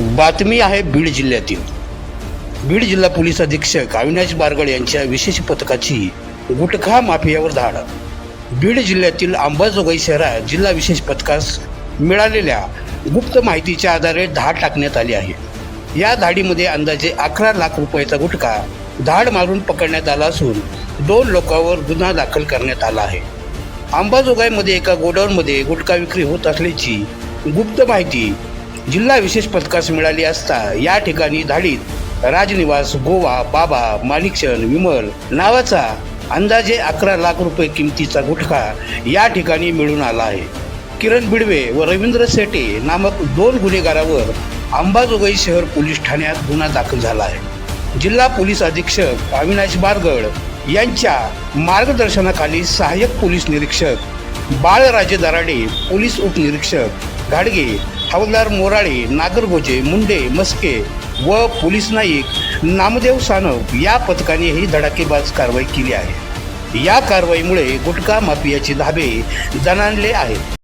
बातमी आहे बीड जिल्ह्यातील. बीड जिल्हा पोलीस अधीक्षक अविनाश बारगड यांच्या विशेष पथकाची गुटखा माफियावर धाड. बीड जिल्ह्यातील अंबाजोगाई शहरात जिल्हा विशेष पथकास मिळालेल्या गुप्त माहितीच्या आधारे धाड टाकण्यात आली आहे. या धाडीमध्ये अंदाजे अकरा लाख रुपयाचा गुटखा धाड मारून पकडण्यात आला असून दोन लोकांवर गुन्हा दाखल करण्यात आला आहे. अंबाजोगाईमध्ये एका गोडाऊनमध्ये गुटखा विक्री होत असल्याची गुप्त माहिती जिल्हा विशेष पथकास मिळाली असता या ठिकाणी धाडीत राजनिवास गोवा बाबा माणिकशन विमल नावाचा अंदाजे अकरा लाख रुपये किमतीचा गुटखा या ठिकाणी मिळून आला आहे. किरण बिडवे व रवींद्र सेटे नामक दोन गुन्हेगारावर अंबाजोगाई शहर पोलीस ठाण्यात गुन्हा दाखल झाला आहे. जिल्हा पोलीस अधीक्षक अविनाश बारगड यांच्या मार्गदर्शनाखाली सहाय्यक पोलीस निरीक्षक बाळराजे दराडे पोलीस उपनिरीक्षक घाडगे हवलदार मोराळे नागरगोजे मुंडे मस्के व पोलीस नाईक नामदेव सानप या पथकाने ही धडाकेबाज कारवाई केली आहे. या कारवाईमुळे गुटखा माफियाचे धाबे जणांले आहेत.